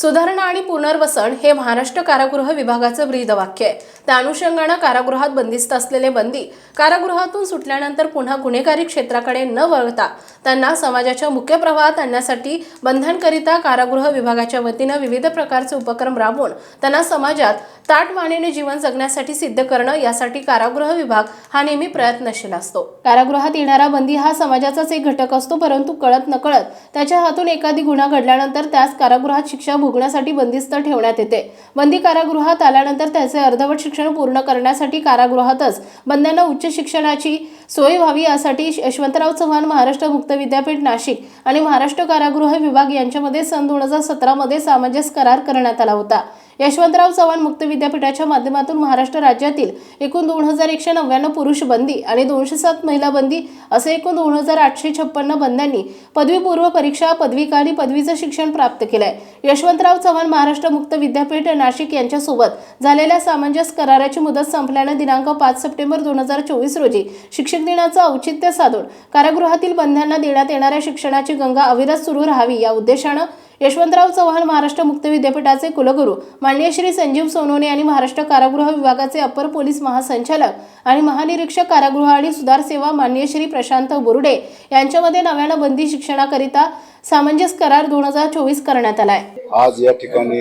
सुधारणा आणि पुनर्वसन हे महाराष्ट्र कारागृह विभागाचं ब्रीदवाक्य आहे. त्या अनुषंगानं कारागृहात बंदिस्त असलेले बंदी कारागृहातून सुटल्यानंतर पुन्हा गुन्हेगारी क्षेत्राकडे न वळता त्यांना समाजाच्या मुख्य प्रवाहात आणण्यासाठी बंधनकरिता कारागृह विभागाच्या वतीनं विविध प्रकारचे उपक्रम राबवून त्यांना समाजात ताटमानेने जीवन जगण्यासाठी सिद्ध करणं यासाठी कारागृह विभाग हा नेहमी प्रयत्नशील असतो. कारागृहात येणारा बंदी हा समाजाचाच एक घटक असतो परंतु कळत नकळत त्याच्या हातून एखादी गुन्हा घडल्यानंतर त्यास कारागृहात शिक्षा भोगण्यासाठी बंदिस्त ठेवण्यात येते. बंदी कारागृहात आल्यानंतर त्याचे अर्धवट शिक्षण पूर्ण करण्यासाठी कारागृहातच बंद्यांना उच्च शिक्षणाची सोय व्हावी यासाठी यशवंतराव चव्हाण महाराष्ट्र मुक्त विद्यापीठ नाशिक आणि महाराष्ट्र कारागृह विभाग यांच्यामध्ये सन दोन हजार सतरामध्ये सामंजस्य करार करण्यात आला होता. यशवंतराव चव्हाण मुक्त विद्यापीठाच्या माध्यमातून महाराष्ट्र राज्यातील एकूण दोन हजार एकशे नव्याण्णव पुरुष बंदी आणि दोनशे सात महिला बंदी असे एकूण दोन हजार आठशे छप्पन्न बंद्यांनी पदवीपूर्व परीक्षा पदविका आणि पदवीचं शिक्षण प्राप्त केलंय. यशवंतराव चव्हाण महाराष्ट्र मुक्त विद्यापीठ नाशिक यांच्यासोबत झालेल्या सामंजस्य कराराची मुदत संपल्यानं दिनांक पाच सप्टेंबर दोन हजार चोवीस रोजी शिक्षक दिनाचं औचित्य साधून कारागृहातील बंद्यांना देण्यात येणाऱ्या शिक्षणाची गंगा अविरत सुरू राहावी या उद्देशानं यशवंतराव चव्हाण महाराष्ट्र मुक्त विद्यापीठाचे कुलगुरू माननीय श्री संजीव सोनवणे आणि महाराष्ट्र कारागृह विभागाचे अपर पोलीस महासंचालक आणि महानिरीक्षक कारागृह आणि सुधार सेवा माननीय श्री प्रशांत बोरुडे यांच्यामध्ये नव्यानं बंदी शिक्षणाकरिता सामंजस्य करार दोन हजार चोवीस करण्यात आलाय. आज या ठिकाणी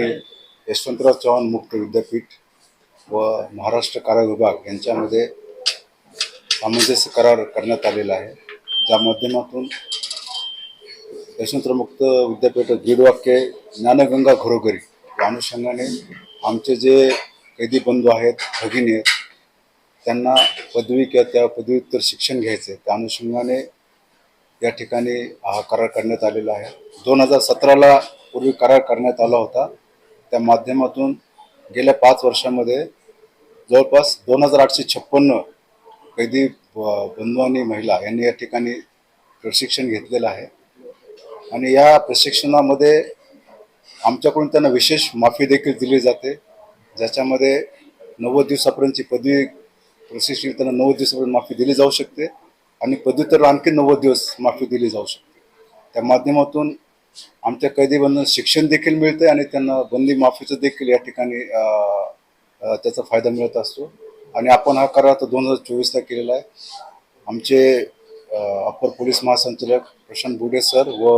यशवंतराव चव्हाण मुक्त विद्यापीठ व महाराष्ट्र कारागृह विभाग यांच्यामध्ये सामंजस्य करार करण्यात आलेला आहे. ज्या माध्यमातून यशवंतराव मुक्त विद्यापीठ दीडवाक्य ज्ञानगंगा घरोघरी. या अनुषंगाने आमचे जे कैदी बंधू आहेत भगिनी आहेत त्यांना पदवी किंवा त्या पदव्युत्तर शिक्षण घ्यायचे त्या अनुषंगाने या ठिकाणी हा करार करण्यात आलेला आहे. दोन हजार सतराला पूर्वी करार करण्यात आला होता. त्या माध्यमातून गेल्या पाच वर्षामध्ये जवळपास दोन हजार आठशे छप्पन्न कैदी ब- बंधू आणि महिला यांनी या ठिकाणी प्रशिक्षण घेतलेलं आहे. आणि या प्रशिक्षणामध्ये आमच्याकडून त्यांना विशेष माफी देखील दिली जाते. ज्याच्यामध्ये नव्वद दिवसापर्यंतची पदवी प्रशिक्षण त्यांना नव्वद दिवसापर्यंत माफी दिली जाऊ शकते आणि पदव्युत्तर आणखी नव्वद दिवस माफी दिली जाऊ शकते. त्या माध्यमातून आमच्या कैदीबंधूंना शिक्षण देखील मिळते आणि त्यांना बंदी माफीचं देखील या ठिकाणी त्याचा फायदा मिळत असतो. आणि आपण हा करार आता दोन हजार चोवीसला केलेला आहे. आमचे अप्पर पोलीस महासंचालक प्रशांत बुडे सर व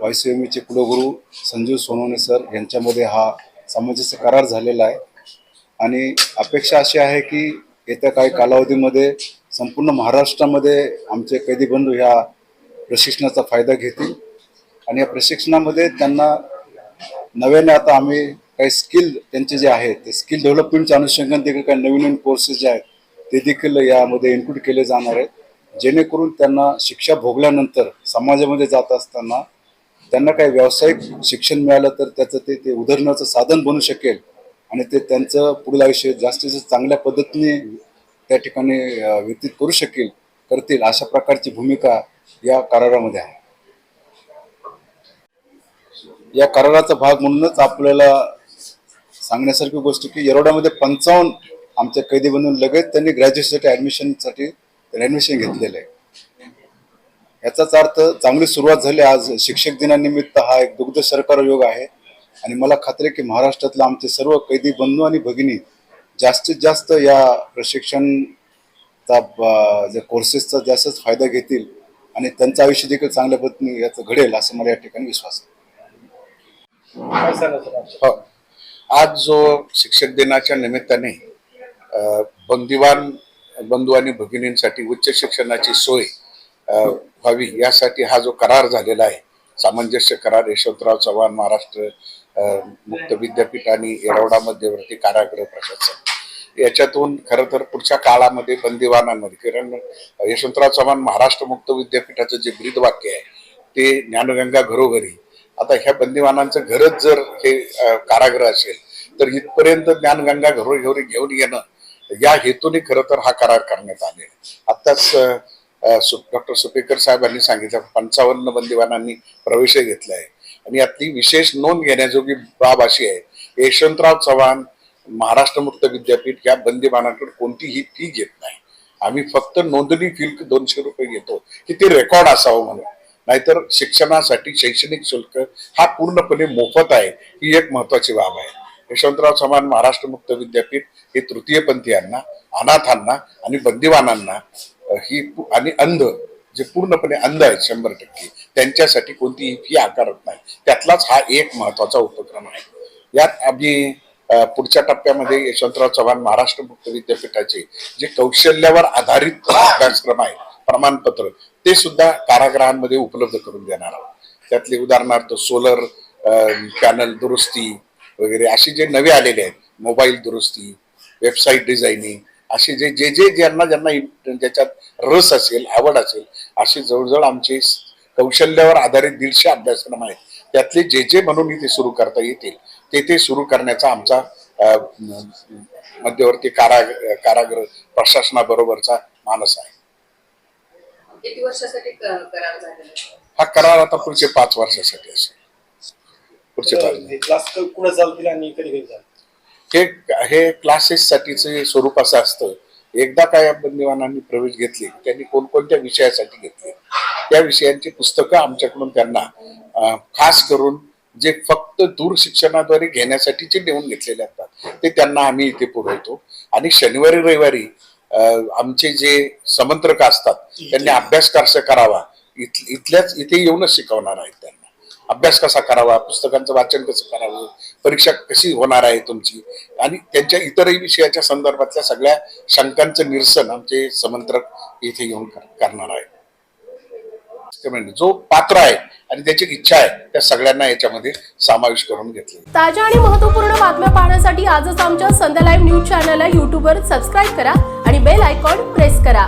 वाय सी एम कुलगुरू संजीव सोनवणे सर यांच्यामध्ये हा सामंजस्य करार झालेला आहे. आणि अपेक्षा अशी आहे की येत्या काही कालावधीमध्ये संपूर्ण महाराष्ट्रामध्ये आमचे कैदी बंधू ह्या प्रशिक्षणाचा फायदा घेतील. आणि या प्रशिक्षणामध्ये त्यांना नव्याने आता आम्ही काही स्किल त्यांचे जे आहेत ते स्किल डेव्हलपमेंटच्या अनुषंगाने देखील काही नवीन नवीन कोर्सेस जे आहेत ते देखील यामध्ये इन्क्लूड केले जाणार आहेत. जेणेकरून त्यांना शिक्षा भोगल्यानंतर समाजामध्ये जात असताना त्यांना काही व्यावसायिक शिक्षण मिळालं तर त्याचं ते ते उदरण्याचं साधन बनू शकेल आणि ते त्यांचं पुढील आयुष्य जास्तीत जास्त चांगल्या पद्धतीने त्या ठिकाणी व्यतीत करू शकेल करतील अशा प्रकारची भूमिका या करारामध्ये आहे. या कराराचा भाग म्हणूनच आपल्याला सांगण्यासारखी गोष्ट की येरोडामध्ये पंचावन्न आमच्या कैदी बनून लगेच त्यांनी ग्रॅज्युएशनसाठी ॲडमिशनसाठी ॲडमिशन घेतलेलं आहे. याचाच अर्थ चांगली सुरुवात झाली आज. शिक्षक दिनानिमित्त हा एक दुग्ध सरकार योग आहे. आणि मला खात्री आहे की महाराष्ट्रातले आमचे सर्व कैदी बंधू आणि भगिनी जास्तीत जास्त या प्रशिक्षणचा जे कोर्सेसचा जास्तच फायदा घेतील आणि त्यांचं आयुष्य देखील चांगल्या पद्धतीने याचं घडेल असं मला या ठिकाणी विश्वास आहे. हो. आज जो शिक्षक दिनाच्या निमित्ताने बंदिवान बंधू आणि भगिनींसाठी उच्च शिक्षणाची सोय व्हावी यासाठी हा जो करार झालेला आहे सामंजस्य करार यशवंतराव चव्हाण महाराष्ट्र मुक्त विद्यापीठ आणि येरवडा मध्यवर्ती कारागृह प्रशासन. याच्यातून खरं तर पुढच्या काळामध्ये बंदिवानांमध्ये कारण यशवंतराव चव्हाण महाराष्ट्र मुक्त विद्यापीठाचं जे ब्रीद वाक्य आहे ते ज्ञानगंगा घरोघरी. आता ह्या बंदिवानांचं घरच जर हे कारागृह असेल तर इथपर्यंत ज्ञानगंगा घरोघरी घेऊन येणं या हेतूने खरं तर हा करार करण्यात आले आत्ताच डॉक्टर सुपेकर साहेबांनी सांगितलं पंचावन्न बंदिवानांनी प्रवेश घेतला आहे. आणि यातली विशेष नोंद घेण्याजोगी बाब अशी आहे यशवंतराव चव्हाण महाराष्ट्र मुक्त विद्यापीठ या बंदिवानाकडे कोणतीही फी घेत नाही. आम्ही फक्त नोंदणी फी दोनशे रुपये घेतो की ते रेकॉर्ड असावं म्हणून. नाहीतर शिक्षणासाठी शैक्षणिक शुल्क हा पूर्णपणे मोफत आहे ही एक महत्वाची बाब आहे. यशवंतराव चव्हाण महाराष्ट्र मुक्त विद्यापीठ हे तृतीयपंथीयांना अनाथांना आणि बंदिवानांना ही आणि अंध जे पूर्णपणे अंध आहेत शंभर टक्के त्यांच्यासाठी कोणतीही फी आकारत नाही. त्यातलाच हा एक महत्त्वाचा उपक्रम आहे. यात आम्ही पुढच्या टप्प्यामध्ये यशवंतराव चव्हाण महाराष्ट्र मुक्त विद्यापीठाचे जे कौशल्यावर आधारित अभ्यासक्रम आहे प्रमाणपत्र ते सुद्धा कारागृहांमध्ये उपलब्ध करून देणार आहोत. त्यातले उदाहरणार्थ सोलर पॅनल दुरुस्ती वगैरे असे जे नवे आलेले आहेत मोबाईल दुरुस्ती वेबसाईट डिझायनिंग असे जे जे जे ज्यांना ज्यांना ज्याच्यात रस असेल आवड असेल असे जवळजवळ आमचे कौशल्यावर आधारित दीडशे अभ्यासक्रम आहेत. त्यातले जे जे म्हणून इथे सुरू करता येतील ते ते सुरू करण्याचा आमचा मध्यवर्ती कारा कारागृह प्रशासनाबरोबरचा मानस आहे? हा करार आता पुढचे पाच वर्षासाठी असेल. पुढचे हे क्लास कुठं चालतील आणि कधी कधी चालतील हे हे क्लासेस साठीचे स्वरूप असं असतं. एकदा काय या बंदिवानांनी प्रवेश घेतले त्यांनी कोणकोणत्या विषयासाठी घेतले त्या विषयांची पुस्तकं आमच्याकडून त्यांना खास करून जे फक्त दूर शिक्षणाद्वारे घेण्यासाठीचे देऊन घेतलेले असतात ते त्यांना आम्ही इथे पुरवतो. आणि शनिवारी रविवारी आमचे जे समंत्रक असतात त्यांनी अभ्यास करावा. इथ- इथल्याच इथे येऊनच शिकवणार आहेत त्यांना. अभ्यास कसा करावा? पुस्तकांचं वाचन कसं करावं? परीक्षा कशी होणार आहे तुमची? आणि त्यांच्या इतरही विषयाच्या संदर्भातल्या सगळ्या शंकांचं निरसन आमचे समंत्रक इथे येऊन करणार आहे जो पात्र आहे आणि त्याची इच्छा आहे त्या सगळ्यांना याच्यामध्ये समावेश करून घेतली. ताज्या आणि महत्त्वपूर्ण बातम्या पाहण्यासाठी आजच आमच्या संध्या लाईव्ह न्यूज चॅनलला युट्यूबवर सबस्क्राईब करा आणि बेल आयकॉन प्रेस करा.